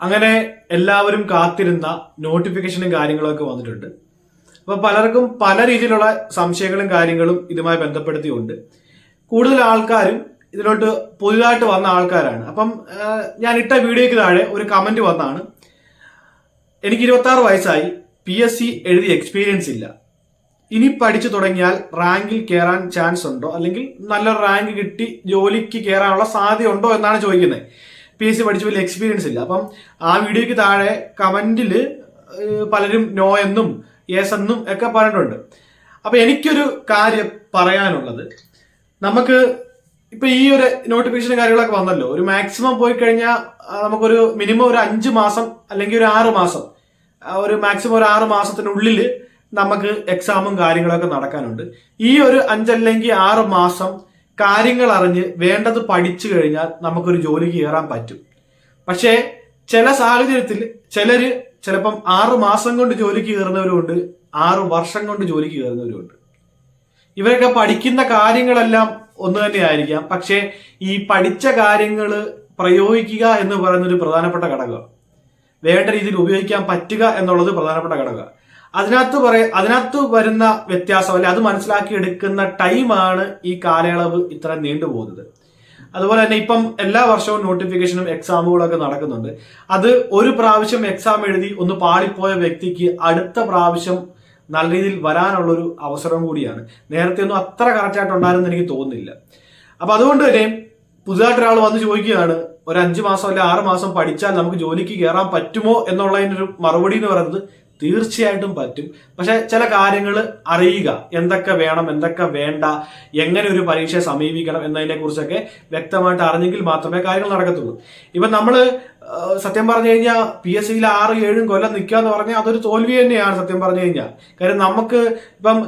അങ്ങനെ എല്ലാവരും കാത്തിരുന്ന നോട്ടിഫിക്കേഷനും കാര്യങ്ങളൊക്കെ വന്നിട്ടുണ്ട്. അപ്പൊ പലർക്കും പല രീതിയിലുള്ള സംശയങ്ങളും കാര്യങ്ങളും ഇതുമായി ബന്ധപ്പെടുത്തിയുണ്ട്. കൂടുതൽ ആൾക്കാരും ഇതിലോട്ട് പുതുതായിട്ട് വന്ന ആൾക്കാരാണ്. അപ്പം ഞാൻ ഇട്ട വീഡിയോയ്ക്ക് താഴെ ഒരു കമന്റ് വന്നാണ്. എനിക്ക് ഇരുപത്തി ആറ് വയസ്സായി പി എസ് സി എഴുതിയ എക്സ്പീരിയൻസ് ഇല്ല. ഇനി പഠിച്ചു തുടങ്ങിയാൽ റാങ്കിൽ കയറാൻ ചാൻസ് ഉണ്ടോ? അല്ലെങ്കിൽ നല്ല റാങ്ക് കിട്ടി ജോലിക്ക് കയറാനുള്ള സാധ്യത ഉണ്ടോ എന്നാണ് ചോദിക്കുന്നത്. പി എസ് സി പഠിച്ച വലിയ എക്സ്പീരിയൻസ് ഇല്ല. അപ്പം ആ വീഡിയോയ്ക്ക് താഴെ കമന്റിൽ പലരും നോ എന്നും യെസ് എന്നും ഒക്കെ പറഞ്ഞിട്ടുണ്ട്. അപ്പൊ എനിക്കൊരു കാര്യം പറയാനുള്ളത്. നമുക്ക് ഇപ്പൊ ഈ ഒരു നോട്ടിഫിക്കേഷൻ കാര്യങ്ങളൊക്കെ വന്നല്ലോ. ഒരു മാക്സിമം പോയി കഴിഞ്ഞാൽ നമുക്കൊരു മിനിമം ഒരു അഞ്ച് മാസം അല്ലെങ്കിൽ ഒരു ആറ് മാസം ഒരു മാക്സിമം ഒരു ആറ് മാസത്തിനുള്ളിൽ നമുക്ക് എക്സാമും കാര്യങ്ങളൊക്കെ നടക്കാനുണ്ട്. ഈ ഒരു അഞ്ചല്ലെങ്കിൽ ആറ് മാസം കാര്യങ്ങൾ അറിഞ്ഞ് വേണ്ടത് പഠിച്ചു കഴിഞ്ഞാൽ നമുക്കൊരു ജോലി കയറാൻ പറ്റും. പക്ഷേ ചില സാഹചര്യത്തിൽ ചിലര് ചിലപ്പം ആറ് മാസം കൊണ്ട് ജോലിക്ക് കയറുന്നവരുമുണ്ട് ആറ് വർഷം കൊണ്ട് ജോലിക്ക് കയറുന്നവരുമുണ്ട് ഇവരൊക്കെ പഠിക്കുന്ന കാര്യങ്ങളെല്ലാം ഒന്ന് തന്നെയായിരിക്കാം പക്ഷേ ഈ പഠിച്ച കാര്യങ്ങൾ പ്രയോഗിക്കുക എന്ന് പറയുന്നൊരു പ്രധാനപ്പെട്ട ഘടകമാണ് വേണ്ട രീതിയിൽ ഉപയോഗിക്കാൻ പറ്റുക എന്നുള്ളത് പ്രധാനപ്പെട്ട ഘടകം. അതിനകത്ത് പറയ അതിനകത്ത് വരുന്ന വ്യത്യാസം അല്ലെ അത് മനസ്സിലാക്കി എടുക്കുന്ന ടൈമാണ് ഈ കാലയളവ് ഇത്ര നീണ്ടുപോകുന്നത് അതുപോലെ തന്നെ ഇപ്പം എല്ലാ വർഷവും നോട്ടിഫിക്കേഷനും എക്സാമുകളൊക്കെ നടക്കുന്നുണ്ട്. അത് ഒരു പ്രാവശ്യം എക്സാം എഴുതി ഒന്ന് പാളിപ്പോയ വ്യക്തിക്ക് അടുത്ത പ്രാവശ്യം നല്ല രീതിയിൽ വരാനുള്ളൊരു അവസരം കൂടിയാണ്. നേരത്തെ ഒന്നും അത്ര കറക്റ്റായിട്ട് ഉണ്ടായിരുന്നു എനിക്ക് തോന്നുന്നില്ല. അപ്പൊ അതുകൊണ്ട് തന്നെ പുതുതായിട്ട് ഒരാൾ വന്ന് ചോദിക്കുകയാണ് ഒരു അഞ്ച് മാസം അല്ലെ ആറ് മാസം പഠിച്ചാൽ നമുക്ക് ജോലിക്ക് കയറാൻ പറ്റുമോ എന്നുള്ളതിന്റെ ഒരു മറുപടി എന്ന് പറയുന്നത് തീർച്ചയായിട്ടും പറ്റും. പക്ഷെ ചില കാര്യങ്ങൾ അറിയുക. എന്തൊക്കെ വേണം എന്തൊക്കെ വേണ്ട എങ്ങനെ ഒരു പരീക്ഷയെ സമീപിക്കണം എന്നതിനെ കുറിച്ചൊക്കെ വ്യക്തമായിട്ട് അറിഞ്ഞെങ്കിൽ മാത്രമേ കാര്യങ്ങൾ നടക്കത്തുള്ളൂ. ഇപ്പം നമ്മൾ സത്യം പറഞ്ഞു കഴിഞ്ഞാൽ പി എസ് സിയിൽ ആറ് ഏഴും കൊല്ലം നിൽക്കുക എന്ന് പറഞ്ഞാൽ അതൊരു തോൽവി തന്നെയാണ് സത്യം പറഞ്ഞു കഴിഞ്ഞാൽ. കാര്യം നമുക്ക് ഇപ്പം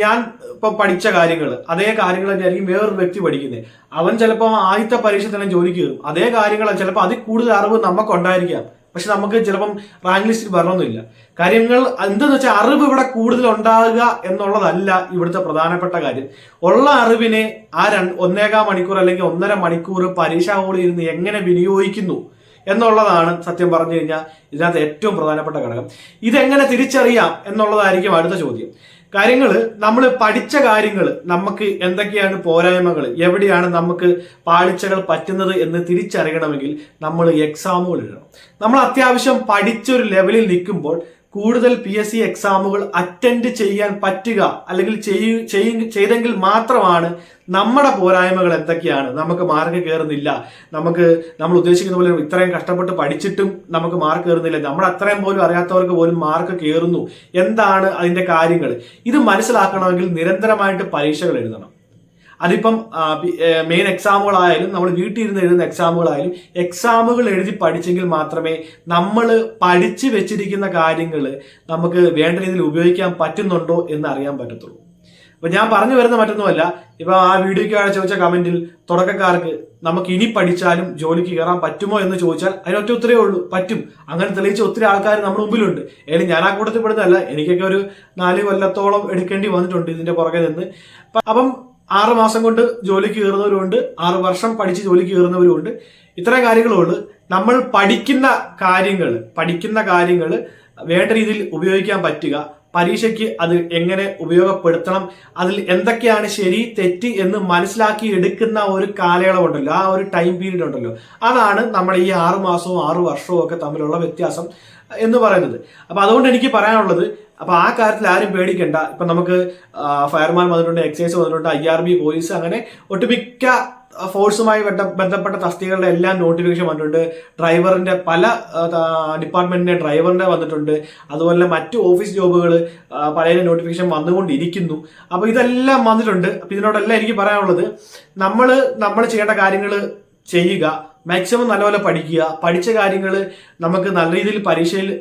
ഞാൻ ഇപ്പം പഠിച്ച കാര്യങ്ങൾ അതേ കാര്യങ്ങൾ തന്നെയായിരിക്കും വേറൊരു വ്യക്തി പഠിക്കുന്നത് അവൻ ചിലപ്പോൾ ആദ്യത്തെ പരീക്ഷ തന്നെ ജോലിക്ക് കയറും. അതേ കാര്യങ്ങൾ ചിലപ്പോൾ അതിൽ കൂടുതൽ അറിവ് നമുക്കുണ്ടായിരിക്കാം. പക്ഷെ നമുക്ക് ചിലപ്പം റാങ്ക് ലിസ്റ്റിൽ വരണമെന്നില്ല. കാര്യങ്ങൾ എന്തെന്ന് വെച്ചാൽ അറിവ് ഇവിടെ കൂടുതൽ ഉണ്ടാകുക എന്നുള്ളതല്ല ഇവിടുത്തെ പ്രധാനപ്പെട്ട കാര്യം. ഉള്ള അറിവിനെ ആ രണ്ട് ഒന്നേകാ മണിക്കൂർ അല്ലെങ്കിൽ ഒന്നര മണിക്കൂർ പരീക്ഷാ ഹോളിൽ ഇരുന്ന് എങ്ങനെ വിനിയോഗിക്കുന്നു എന്നുള്ളതാണ് സത്യം പറഞ്ഞു കഴിഞ്ഞാൽ ഇതിനകത്ത് ഏറ്റവും പ്രധാനപ്പെട്ട ഘടകം. ഇതെങ്ങനെ തിരിച്ചറിയാം എന്നുള്ളതായിരിക്കും അടുത്ത ചോദ്യം. കാര്യങ്ങൾ നമ്മൾ പഠിച്ച കാര്യങ്ങൾ നമുക്ക് എന്തൊക്കെയാണ് പോരായ്മകൾ എവിടെയാണ് നമുക്ക് പാളിച്ചകൾ പറ്റുന്നത് എന്ന് തിരിച്ചറിയണമെങ്കിൽ നമ്മൾ എക്സാമുകൾ എഴുതണം. നമ്മൾ അത്യാവശ്യം പഠിച്ചൊരു ലെവലിൽ നിൽക്കുമ്പോൾ കൂടുതൽ പി എസ് സി എക്സാമുകൾ അറ്റൻഡ് ചെയ്യാൻ പറ്റുക അല്ലെങ്കിൽ ചെയ്തെങ്കിൽ മാത്രമാണ് നമ്മുടെ പോരായ്മകൾ എന്തൊക്കെയാണ്? നമുക്ക് മാർക്ക് കയറുന്നില്ല. നമുക്ക് നമ്മൾ ഉദ്ദേശിക്കുന്ന പോലെ ഇത്രയും കഷ്ടപ്പെട്ട് പഠിച്ചിട്ടും നമുക്ക് മാർക്ക് കയറുന്നില്ല. നമ്മൾ അത്രയും പോലും അറിയാത്തവർക്ക് പോലും മാർക്ക് കയറുന്നു. എന്താണ് അതിന്റെ കാര്യങ്ങൾ? ഇത് മനസ്സിലാക്കണമെങ്കിൽ നിരന്തരമായിട്ട് പരീക്ഷകൾ എഴുതണം. അതിപ്പം മെയിൻ എക്സാമുകളായാലും നമ്മൾ വീട്ടിൽ ഇരുന്ന് എഴുതുന്ന എക്സാമുകളായാലും എക്സാമുകൾ എഴുതി പഠിച്ചെങ്കിൽ മാത്രമേ നമ്മൾ പഠിച്ചു വെച്ചിരിക്കുന്ന കാര്യങ്ങൾ നമുക്ക് വേണ്ട രീതിയിൽ ഉപയോഗിക്കാൻ പറ്റുന്നുണ്ടോ എന്ന് അറിയാൻ പറ്റത്തുള്ളൂ. അപ്പം ഞാൻ പറഞ്ഞു വരുന്ന മറ്റൊന്നുമല്ല. ഇപ്പം ആ വീഡിയോയ്ക്ക് ആളെ ചോദിച്ച കമന്റിൽ തുടക്കക്കാർക്ക് നമുക്ക് ഇനി പഠിച്ചാലും ജോലിക്ക് കയറാൻ പറ്റുമോ എന്ന് ചോദിച്ചാൽ അതിനൊറ്റ ഉത്തരേ ഉള്ളൂ. പറ്റും. അങ്ങനെ തെളിയിച്ച ഒത്തിരി ആൾക്കാർ നമ്മുടെ മുമ്പിലുണ്ട്. ഏതായാലും ഞാൻ ആ കൂട്ടത്തിൽ പെടുന്നതല്ല. എനിക്കൊക്കെ ഒരു നാല് കൊല്ലത്തോളം എടുക്കേണ്ടി വന്നിട്ടുണ്ട് ഇതിന്റെ പുറകെ നിന്ന്. അപ്പം ആറ് മാസം കൊണ്ട് ജോലിക്ക് കയറുന്നവരുമുണ്ട് ആറ് വർഷം പഠിച്ച് ജോലിക്ക് കയറുന്നവരുമുണ്ട് ഇത്തരം കാര്യങ്ങളുള്ളൂ. നമ്മൾ പഠിക്കുന്ന കാര്യങ്ങൾ പഠിക്കുന്ന കാര്യങ്ങൾ വേണ്ട രീതിയിൽ ഉപയോഗിക്കാൻ പറ്റുക. പരീക്ഷയ്ക്ക് അത് എങ്ങനെ ഉപയോഗപ്പെടുത്തണം അതിൽ എന്തൊക്കെയാണ് ശരി തെറ്റ് എന്ന് മനസ്സിലാക്കി എടുക്കുന്ന ഒരു കാലയളവുണ്ടല്ലോ ആ ഒരു ടൈം പീരീഡ് ഉണ്ടല്ലോ. അതാണ് നമ്മൾ ഈ ആറു മാസവും ആറു വർഷവും ഒക്കെ തമ്മിലുള്ള വ്യത്യാസം എന്ന് പറയുന്നത്. അപ്പൊ അതുകൊണ്ട് എനിക്ക് പറയാനുള്ളത് അപ്പൊ ആ കാര്യത്തിൽ ആരും പേടിക്കണ്ട. ഇപ്പൊ നമുക്ക് ഫയർമാൻ വന്നിട്ടുണ്ട് എക്സൈസ് വന്നിട്ടുണ്ട് ഐ ആർ ബി പോലീസ് അങ്ങനെ ഒട്ടുമിക്ക ഫോഴ്സുമായി ബന്ധപ്പെട്ട തസ്തികകളുടെ എല്ലാം നോട്ടിഫിക്കേഷൻ വന്നിട്ടുണ്ട്. ഡ്രൈവറിന്റെ പല ഡിപ്പാർട്ട്മെന്റിന്റെ ഡ്രൈവറിന്റെ വന്നിട്ടുണ്ട്. അതുപോലെ മറ്റു ഓഫീസ് ജോബുകൾ പല നോട്ടിഫിക്കേഷൻ വന്നുകൊണ്ടിരിക്കുന്നു. അപ്പൊ ഇതെല്ലാം വന്നിട്ടുണ്ട്. അപ്പൊ ഇതിനോടെല്ലാം എനിക്ക് പറയാനുള്ളത് നമ്മൾ നമ്മൾ ചെയ്യേണ്ട കാര്യങ്ങൾ ചെയ്യുക. മാക്സിമം നല്ലപോലെ പഠിക്കുക. പഠിച്ച കാര്യങ്ങൾ നമുക്ക് നല്ല രീതിയിൽ പരീക്ഷയിൽ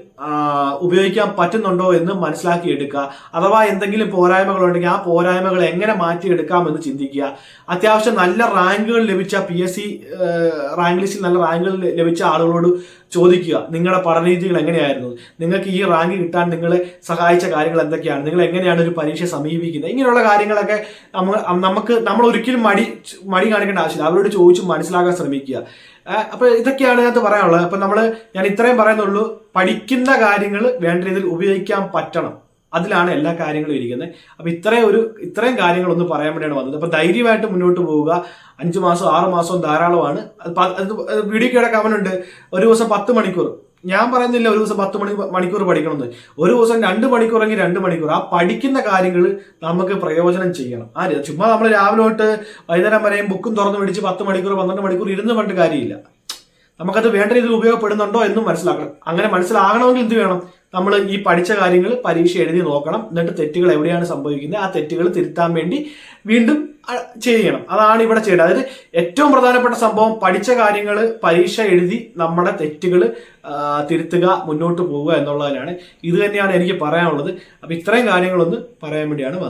ഉപയോഗിക്കാൻ പറ്റുന്നുണ്ടോ എന്ന് മനസ്സിലാക്കി എടുക്കുക. അഥവാ എന്തെങ്കിലും പോരായ്മകളുണ്ടെങ്കിൽ ആ പോരായ്മകൾ എങ്ങനെ മാറ്റിയെടുക്കാമെന്ന് ചിന്തിക്കുക. അത്യാവശ്യം നല്ല റാങ്കുകൾ ലഭിച്ച പി എസ് സി റാങ്ക് ലിസ്റ്റിൽ നല്ല റാങ്കുകൾ ലഭിച്ച ആളുകളോട് ചോദിക്കുക. നിങ്ങളുടെ പഠനരീതികൾ എങ്ങനെയായിരുന്നു? നിങ്ങൾക്ക് ഈ റാങ്ക് കിട്ടാൻ നിങ്ങളെ സഹായിച്ച കാര്യങ്ങൾ എന്തൊക്കെയാണ്? നിങ്ങൾ എങ്ങനെയാണ് ഒരു പരീക്ഷ സമീപിക്കുന്നത്? ഇങ്ങനെയുള്ള കാര്യങ്ങളൊക്കെ നമ്മൾ നമുക്ക് നമ്മൾ ഒരിക്കലും മടി മടി കാണിക്കേണ്ട ആവശ്യമില്ല. അവരോട് ചോദിച്ച് മനസ്സിലാക്കാൻ ശ്രമിക്കുക. ഏഹ് അപ്പൊ ഇതൊക്കെയാണ് ഞാൻ പറയാനുള്ളത്. അപ്പൊ നമ്മൾ ഞാൻ ഇത്രയും പറയുന്നുള്ളൂ പഠിക്കുന്ന കാര്യങ്ങൾ വേണ്ട രീതിയിൽ ഉപയോഗിക്കാൻ പറ്റണം. അതിലാണ് എല്ലാ കാര്യങ്ങളും ഇരിക്കുന്നത്. അപ്പൊ ഇത്രയും ഒരു ഇത്രയും കാര്യങ്ങളൊന്ന് പറയാൻ വേണ്ടിയാണ് വന്നത്. അപ്പൊ ധൈര്യമായിട്ട് മുന്നോട്ട് പോവുക. അഞ്ചു മാസം ആറ് മാസവും ധാരാളമാണ്. അത് ഉണ്ട്. ഒരു ദിവസം പത്ത് മണിക്കൂർ. ഞാൻ പറയുന്നില്ല ഒരു ദിവസം പത്ത് മണി മണിക്കൂർ പഠിക്കണമെന്ന്. ഒരു ദിവസം രണ്ട് മണിക്കൂറെങ്കിൽ രണ്ട് മണിക്കൂർ. ആ പഠിക്കുന്ന കാര്യങ്ങൾ നമുക്ക് പ്രയോജനം ചെയ്യണം. ആ ചുമ്മാ നമ്മൾ രാവിലെ തൊട്ട് വൈകുന്നേരം വരെയും ബുക്കും തുറന്ന് പിടിച്ച് പത്ത് മണിക്കൂർ പന്ത്രണ്ട് മണിക്കൂർ ഇരുന്ന് പണ്ട് കാര്യമില്ല. നമുക്കത് വേണ്ട രീതിയിൽ ഉപയോഗപ്പെടുന്നുണ്ടോ എന്നും മനസ്സിലാക്കണം. അങ്ങനെ മനസ്സിലാകണമെങ്കിൽ എന്ത് വേണം? നമ്മൾ ഈ പഠിച്ച കാര്യങ്ങൾ പരീക്ഷ എഴുതി നോക്കണം. എന്നിട്ട് തെറ്റുകൾ എവിടെയാണ് സംഭവിക്കുന്നത്? ആ തെറ്റുകൾ തിരുത്താൻ വേണ്ടി വീണ്ടും ചെയ്യണം. അതാണ് ഇവിടെ ചെയ്യേണ്ടത്. അതായത് ഏറ്റവും പ്രധാനപ്പെട്ട സംഭവം പഠിച്ച കാര്യങ്ങൾ പരീക്ഷ എഴുതി നമ്മുടെ തെറ്റുകൾ തിരുത്തുക മുന്നോട്ട് പോവുക എന്നുള്ളതിനാണ്. ഇത് തന്നെയാണ് എനിക്ക് പറയാനുള്ളത്. അപ്പം ഇത്രയും കാര്യങ്ങളൊന്ന് പറയാൻ വേണ്ടിയാണ് വന്നത്.